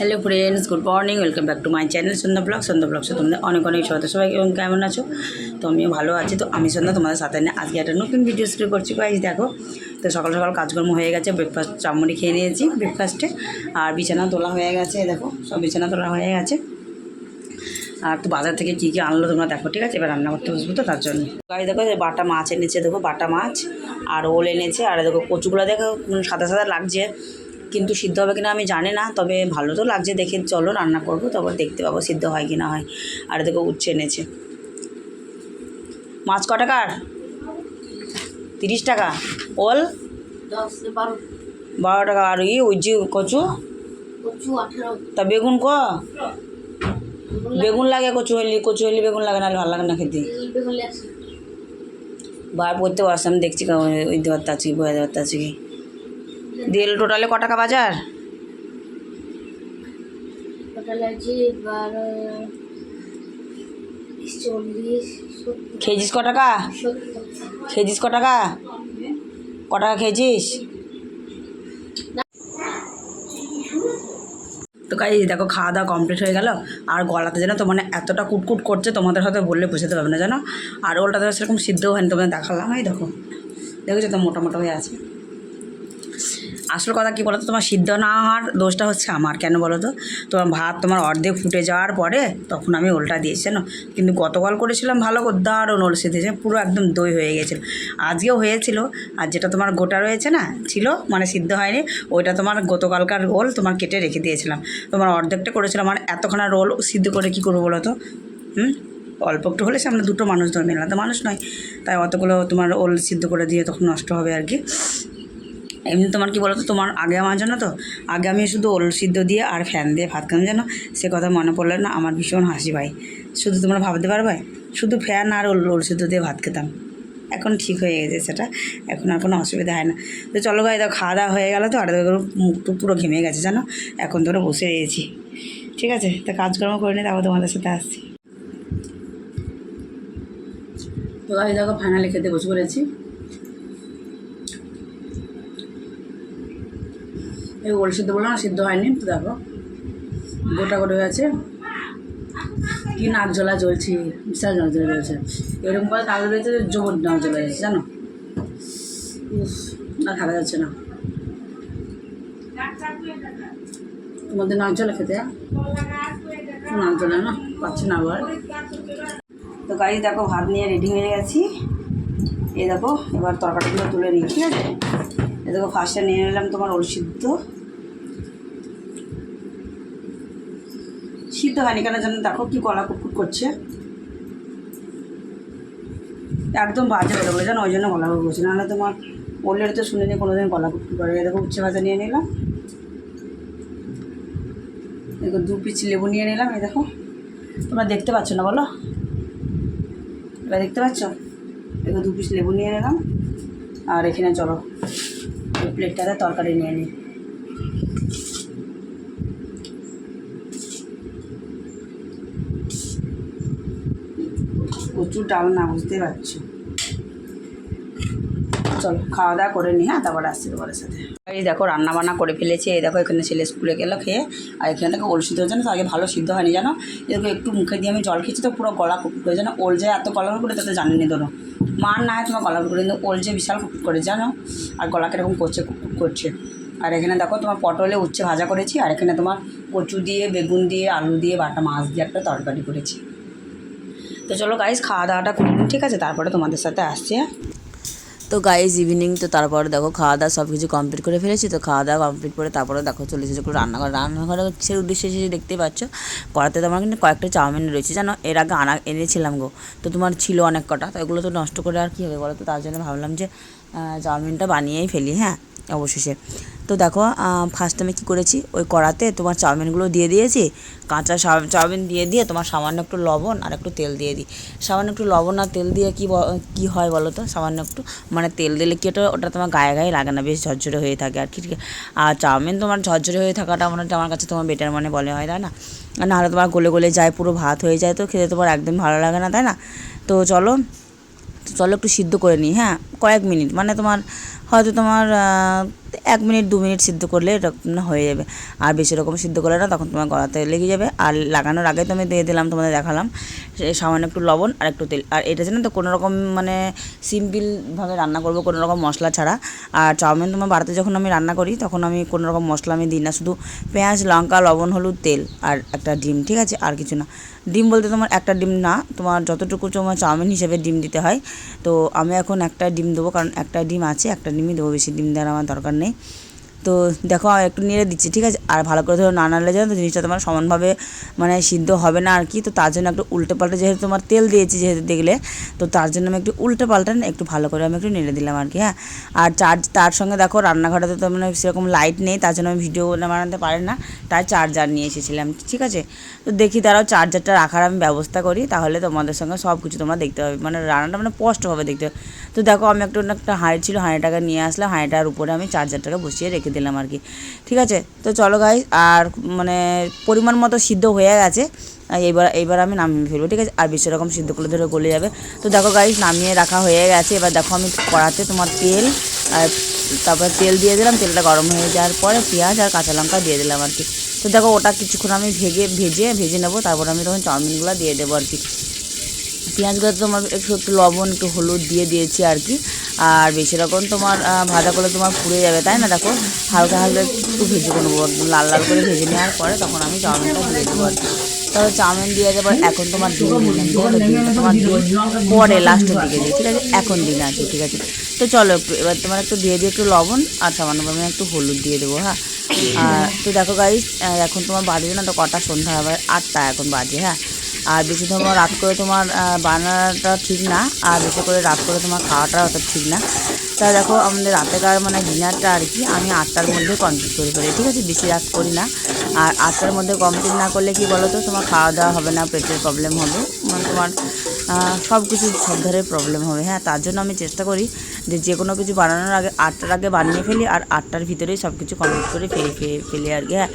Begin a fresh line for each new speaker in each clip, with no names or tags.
Hello friends good morning welcome back to my channel Sandhya blog Sandhya ব্লগসে তোমাদের অনেক অনেক স্বাগত। সবাই কেমন আছো? তো আমিও ভালো আছি। তো আমি সন্ধ্যা তোমাদের সাথে নিয়ে আজকে একটা নতুন ভিডিও শুরু করছি গাইজ দেখো। তো সকাল সকাল কাজকর্ম হয়ে গেছে ব্রেকফাস্ট চামড়ি খেয়ে নিয়েছি ব্রেকফাস্টে আর বিছানা তোলা হয়ে গেছে দেখো, সব বিছানা তোলা হয়ে গেছে। আর তো বাজার থেকে কী কী আনলো তোমরা দেখো, ঠিক আছে? এবার রান্না করতে বসবো তো তার জন্য। গাড়ি দেখো বাটা মাছ এনেছে, দেখো, বাটা মাছ। আর ওল এনেছে, আর দেখো কচুগুলো দেখো, সাদা সাদা লাগছে। কিন্তু সিদ্ধ হবে কিনা আমি জানি না তবে ভালো তো লাগছে দেখে চলো রান্না করব তারপর দেখতে পাবো সিদ্ধ হয় কি না হয়। আর দেখো উচ্ছে এনেছে। মাছ ক টাকার তিরিশ টাকা। ওল?
বারো
টাকা। আর ই ওই যে কচু? তা বেগুন ক? বেগুন লাগে কচু হলি কচু হলি বেগুন লাগে নাহলে ভালো লাগে না খেতে। বার পড়তে পারছি আমি দেখছি ওই দেওয়ার কি বয়ে দেওয়ার আছে দিয়ে টোটালে ক টাকা বাজার? খেয়েছিস ক টাকা? খেয়েছিস ক টাকা? ক টাকা খেয়েছিস? তো কাই দেখো খাওয়া দাওয়া কমপ্লিট হয়ে গেল। আর গলাতে যেন তো মানে এতটা কুটকুট করছে তোমাদের হয়তো বললে বুঝতে পারবে না জানো? আর ওলটা তো সেরকম সিদ্ধও হয়নি তোমাদের দেখালাম। এই দেখো। দেখেছ তো মোটা মোটা হয়ে আছে? আসল কথা কী বলো তো তোমার সিদ্ধ না হওয়ার দোষটা হচ্ছে আমার, কেন বলো তো তোমার ভাত তোমার অর্ধেক ফুটে যাওয়ার পরে তখন আমি ওলটা দিয়েছি, জানো? কিন্তু গতকাল করেছিলাম ভালো করে, দারুণ ওল সিদ্ধেছে পুরো একদম দই হয়ে গেছিল। আজকেও হয়েছিল, আর যেটা তোমার গোটা রয়েছে না, ছিল মানে সিদ্ধ হয়নি, ওইটা তোমার গতকালকার রোল তোমার কেটে রেখে দিয়েছিলাম। তোমার অর্ধেকটা করেছিলাম মানে এতখানা রোল সিদ্ধ করে কী করব বলো তো হুম? অল্প একটু হলে সামনে দুটো মানুষ ধরে নিলাম, তো মানুষ নয়। তাই অতগুলো তোমার ওল সিদ্ধ করে দিয়ে তখন নষ্ট হবে আর কি। এমনি তোমার কি বলতো, তোমার আগে আমার জন্য তো, আগে আমি শুধু ওল সিদ্ধ দিয়ে আর ফ্যান দিয়ে ভাত খান যেন সে কথা মনে পড়লে না আমার ভীষণ হাসি ভাই শুধু তোমরা ভাবতে পারবে? শুধু ফ্যান আর ওল ওল সিদ্ধ দিয়ে ভাত খেতাম। এখন ঠিক হয়ে গেছে সেটা, এখন আর কোনো অসুবিধা হয় না। তো চলো ভাই, দেখো খাওয়া দাওয়া হয়ে গেলো তো, আর দেখো মুখ টুক পুরো ঘেমে গেছে জানো? এখন ধরে বসে রয়েছি। ঠিক আছে? তা কাজকর্ম করে নিই তারপর তোমাদের সাথে আসছি। তো দেখো ফাইনালি খেতে বসে পড়েছি। এই ওল সিদ্ধ বললাম সিদ্ধ হয়নি, তো দেখো। গোটা গোটা হয়ে আছে কি নাক জ্বলা জ্বলছি, বিশাল নাক জ্বলা জ্বলছে। এরকম করে নাক যে জোর নাক জ্বলা যাচ্ছে জানো? না থাকা যাচ্ছে না। তোমাদের নাক জ্বলে খেতে নাক জ্বলে না, পাচ্ছি না আবার। তো গাড়ি দেখো, ভাত নিয়ে রেডি হয়ে গেছি। এই দেখো, এবার তরকারিগুলো তুলে নিই, ঠিক আছে? এই দেখো ফার্স্টে নিয়ে নিলাম তোমার ওল সিদ্ধ। সিদ্ধ হয়নি, কেন জানো? দেখো কি কলা কুকুর করছে। একদম বাজে হয়ে যাবে জানো? ওই জন্য গলা কুকুর করছে। নাহলে তোমার ওলের তো শুনিনি কোনো দিন গলা কুটকুট করে। দেখো উচ্ছে ভাজা নিয়ে নিলাম। দেখো দু পিস লেবু নিয়ে নিলাম, এই দেখো। তোমরা দেখতে পাচ্ছ না, বলো? এবার দেখতে পাচ্ছ? দেখো দু পিস লেবু নিয়ে নিলাম। আর এখানে চলো প্লেটটাতে তরকারি নিয়ে নিই। প্রচুর ডাল না, বুঝতে পারছি। চলো, খাওয়া দাওয়া করে নিই হ্যাঁ তারপর আসছি তোমাদের সাথে। এই দেখো, রান্না বান্না করে ফেলেছি। এই দেখো, এখানে ছেলে স্কুলে গেলো খেয়ে। আর এখানে থেকে ওল সিদ্ধ হচ্ছে না, তো আগে ভালো সিদ্ধ হয়নি, জানো? এরকম একটু মুখে দিয়ে আমি জল খেয়েছি, তো পুরো গলা কুকুর করে, জানো? ওল যে এত গলা করে, তাতে জানিনি ধরো মার না হয় তোমার গলা কুকুর কিন্তু ওল যে বিশাল কুকুর করে, জানো? আর গলা কীরকম করছে কুকুর করছে। আর এখানে দেখো, তোমার পটলে উচ্ছে ভাজা করেছি, আর এখানে তোমার কচু দিয়ে, বেগুন দিয়ে, আলু দিয়ে, বাটা মাছ দিয়ে একটা তরকারি করেছি। তো চলো গাইজ খাওয়া দাওয়াটা করে নিই, ঠিক আছে? তারপরে তোমাদের সাথে আসছি হ্যাঁ? তো গাইজ ইভিনিং তো তারপরে দেখো খাওয়া দাওয়া সব কিছু কমপ্লিট করে ফেলেছি, তো খাওয়া দাওয়া কমপ্লিট করে তারপরে দেখো চলে এসেছে একটু রান্নাঘর। রান্নাঘরে কিসের উদ্দেশ্যে এসেছে দেখতেই পাচ্ছ? করাতে তো আমার কিন্তু কয়েকটা চাউমিন রয়েছে, জানো? এর আগে আনা, এনেছিলাম গো। তো তোমার ছিল অনেক কটা, তো এগুলো তো নষ্ট করে আর কী হবে বলো তো? তার জন্য ভাবলাম যে চাউমিনটা বানিয়েই ফেলি হ্যাঁ? অবশেষে। তো দেখো ফার্স্ট আমি কী করেছি? ওই কড়াতে তোমার চাউমিনগুলো দিয়ে দিয়েছি। কাঁচা চাউ- চাউমিন দিয়ে দিয়ে তোমার সামান্য একটু লবণ আর একটু তেল দিয়ে দিই। সামান্য একটু লবণ আর তেল দিয়ে কী কী হয় বলো তো? সামান্য একটু মানে তেল দিলে কি ওটা ওটা তোমার গায়ে গায়ে লাগে না, বেশ ঝরঝরে হয়ে থাকে আর কি। আর চাউমিন তোমার ঝরঝরে হয়ে থাকাটা মনে হচ্ছে আমার কাছে তোমার বেটার মনে বলে, হয়, তাই না? নাহলে তোমার গলে গলে যায়, পুরো ভাত হয়ে যায় তো, খেতে তোমার একদম ভালো লাগে না, তাই না? তো চলো চলো একটু সিদ্ধ করে নিই হ্যাঁ? কয়েক মিনিট মানে তোমার
হয়তো তোমার এক মিনিট, দু মিনিট সিদ্ধ করলে না হয়ে যাবে। আর বেশি রকম সিদ্ধ করলে না তখন তোমার গলাতে লেগে যাবে। আর লাগানোর আগে তো আমি দিয়ে দিলাম, তোমাদের দেখালাম। সামান্য একটু লবণ আর একটু তেল। আর এটা জানো তো, কোনো রকম মানে সিম্পলভাবে রান্না করব, কোনো রকম মশলা ছাড়া। আর চাউমিন তোমার বাড়িতে যখন আমি রান্না করি, তখন আমি কোনো রকম মশলা আমি দিই না। শুধু পেঁয়াজ, লঙ্কা, লবণ, হলুদ, তেল আর একটা ডিম, ঠিক আছে? আর কিছু না। ডিম বলতে তোমার একটা ডিম না, তোমার যতটুকু তোমার চাউমিন হিসেবে ডিম দিতে হয়। তো আমি এখন একটা ডিম দেবো, কারণ একটা ডিম আছে, একটা ডিমই দেবো বেশি ডিম দেওয়ার আমার দরকার নেই। তো দেখো একটু নেড়ে দিচ্ছি, ঠিক আছে? আর ভালো করে ধরো না নাড়লে জানো তো, জিনিসটা তোমার সমানভাবে মানে সিদ্ধ হবে না আর কি। তো তার জন্য একটু উল্টে পাল্টে যেহেতু তোমার তেল দিয়েছি যেহেতু দেখলে, তো তার জন্য আমি একটু উল্টে পাল্টে একটু ভালো করে আমি একটু নেড়ে দিলাম আর কি হ্যাঁ? আর চার্জ, তার সঙ্গে দেখো, রান্নাঘরে তো মানে সেরকম লাইট নেই, তার জন্য আমি ভিডিও বানাতে পারি না, তাই চার্জার নিয়ে এসেছিলাম, ঠিক আছে? তো দেখি তারাও চার্জারটা রাখার আমি ব্যবস্থা করি, তাহলে তোমাদের সঙ্গে সব কিছু তোমরা দেখতে পাবে মানে রান্নাটা মানে স্পষ্টভাবে দেখতে। তো দেখো, আমি একটু একটা হাঁড়ি ছিল, হাঁড়িটাকে নিয়ে আসলাম, হাঁড়িটার উপরে আমি চার্জারটাকে বসিয়ে রেখে দিলাম আর কি। ঠিক আছে? তো চলো গাই আর মানে পরিমাণ মতো সিদ্ধ হয়ে গেছে। এইবার এইবার আমি নামিয়ে ফেলব, ঠিক আছে? আর বেশি রকম সিদ্ধ করলে ধরে গলে যাবে। তো দেখো গাইস নামিয়ে রাখা হয়ে গেছে। এবার দেখো আমি কড়াতে তোমার তেল, আর তারপরে তেল দিয়ে দিলাম। তেলটা গরম হয়ে যাওয়ার পরে পেঁয়াজ আর কাঁচা লঙ্কা দিয়ে দিলাম আর কি। তো দেখো ওটা কিছুক্ষণ আমি ভেজে ভেজে ভেজে নেব। তারপর আমি তখন চাউমিনগুলো দিয়ে দেবো আর কি। পেঁয়াজগুলো তোমার একটু একটু লবণ, একটু হলুদ দিয়ে দিয়েছি আর কি। আর বেশি রকম তোমার ভাজা করলে তোমার পুড়ে যাবে, তাই না? দেখো, হালকা হালকা একটু ভেজে নেব। লাল লাল করে ভেজে নেওয়ার পরে তখন আমি চাউমিনটা দিয়ে দেবো আর তারপর চাউমিন দিয়ে দেবো এখন তোমার ডিম দিলাম তোমার ডিম পরে লাস্টের দিকে দিই ঠিক আছে? এখন দিন আছে ঠিক আছে? তো চলো এবার তোমার একটু দিয়ে দিয়ে একটু লবণ আর সামান্য পরিমাণে একটু হলুদ দিয়ে দেবো হ্যাঁ? আর তো দেখো গাড়ি এখন তোমার বাজে না, তো কটা সন্ধ্যা হবে? আটটা এখন বাজে হ্যাঁ? আর বেশি তোমার রাত করে তোমার বানানোটা ঠিক না, আর বেশি করে রাত করে তোমার খাওয়াটা অত ঠিক না। তা দেখো, আমাদের রাতেকার মানে ডিনারটা আর কি, আমি আটটার মধ্যে কমপ্লিট করে ফেলি, ঠিক আছে? বেশি রাত করি না। আর আটটার মধ্যে কমপ্লিট না করলে কি বলো তো তোমার খাওয়া দাওয়া হবে না, পেটের প্রবলেম হবে মানে তোমার সব কিছু সব ধরনের প্রবলেম হবে হ্যাঁ? তার জন্য আমি চেষ্টা করি যে যে কোনো কিছু বানানোর আগে, আটটার আগে বানিয়ে ফেলি, আর আটটার ভিতরেই সব কিছু কমপ্লিট করে ফেলে, ফেলি আর কি হ্যাঁ?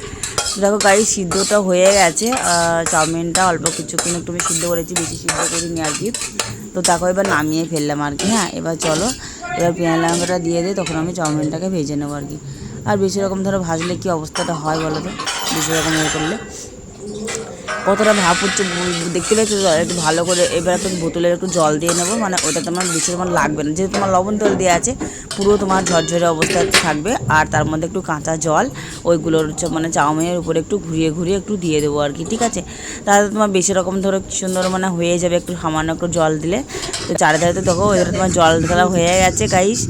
তো দেখো গাড়ি সিদ্ধটা হয়ে গেছে চাউমিনটা অল্প কিছুক্ষণ একটু আমি সিদ্ধ করেছি, বেশি সিদ্ধ করিনি আর কি। তো দেখো এবার নামিয়ে ফেললাম আর কি হ্যাঁ এবার চলো, এবার পেঁয়াজ লঙ্কাটা দিয়ে দিই তখন আমি চাউমিনটাকে ভেজে নেব আর কি। আর বেশি রকম ধরো ভাজলে কি অবস্থাটা হয় বলো তো? বেশি রকম করলে। কতটা ভাপ উঠছে বু- দেখতে পাচ্ছ? একটু ভালো করে এবার একটু বোতলে একটু জল দিয়ে নেব মানে ওটা তোমার বেশি রকম লাগবে না। যেহেতু তোমার লবণ তেল দেওয়া আছে, পুরো তোমার ঝরঝরে অবস্থা থাকবে। আর তার মধ্যে একটু কাঁচা জল, ওইগুলোর হচ্ছে মানে চাউমিনের উপরে একটু ঘুরিয়ে ঘুরিয়ে একটু দিয়ে দেবো আর কি, ঠিক আছে? তাহলে তোমার বেশি রকম ধরো সুন্দর মানে হয়ে যাবে একটু সামান্য একটু জল দিলে। তো চারিধারে তো দেখো এবারে তোমার জল ঢালা হয়ে গেছে গাইস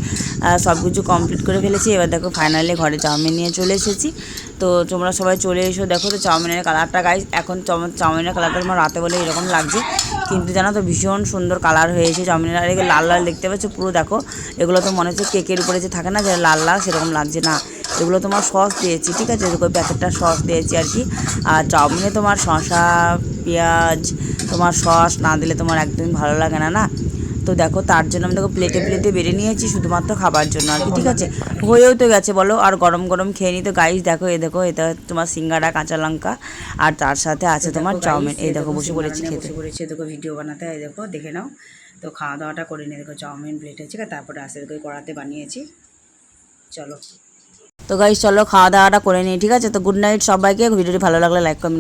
সব কিছু কমপ্লিট করে ফেলেছি। এবার দেখো ফাইনালি ঘরে চাউমিন নিয়ে চলে এসেছি। তো তোমরা সবাই চলে এসো। দেখো তো চাউমিনের কালারটা গাইস এখন চাউ- চাউমিনের কালারটা আমার রাতে বলে এরকম লাগছে। কিন্তু জানো তো ভীষণ সুন্দর কালার হয়েছে চাউমিনের। আর লাল লাল দেখতে পাচ্ছ, পুরো দেখো। এগুলো তো মনে হচ্ছে কেকের উপরে যে থাকে না, যে লাল লাল সেরকম লাগছে না। এগুলো তোমার সস দিয়েছি, ঠিক আছে? ওই প্যাকেটটা সস দিয়েছি আর কি। আর চাউমিনে তোমার শশা পেঁয়াজ, তোমার সস না দিলে তোমার একদমই ভালো লাগে না না? তো দেখো তার জন্য আমি দেখো প্লেটে প্লেটে বেড়ে নিয়েছি শুধুমাত্র খাবার জন্য আর কি ঠিক আছে? হয়েও তো গেছে বলো আর গরম গরম খেয়ে নিই তো। গাইস দেখো এই দেখো এটা তোমার সিঙ্গারা কাঁচা লঙ্কা আর তার সাথে আছে তোমার চাউমিন। এই দেখো বসে পড়েছি খেতে। পড়েছি দেখো ভিডিও বানাতে। এই দেখো দেখে নাও। তো খাওয়া দাওয়াটা করে নিই দেখো চাউমিন প্লেটে ঠিক আছে তারপরে আসে দেখো কড়াতে বানিয়েছি। চলো। তো গাইস চলো খাওয়া দাওয়াটা করে নিই ঠিক আছে? তো গুড নাইট সবাইকে। ভিডিওটি ভালো লাগলে লাইক কমেন্ট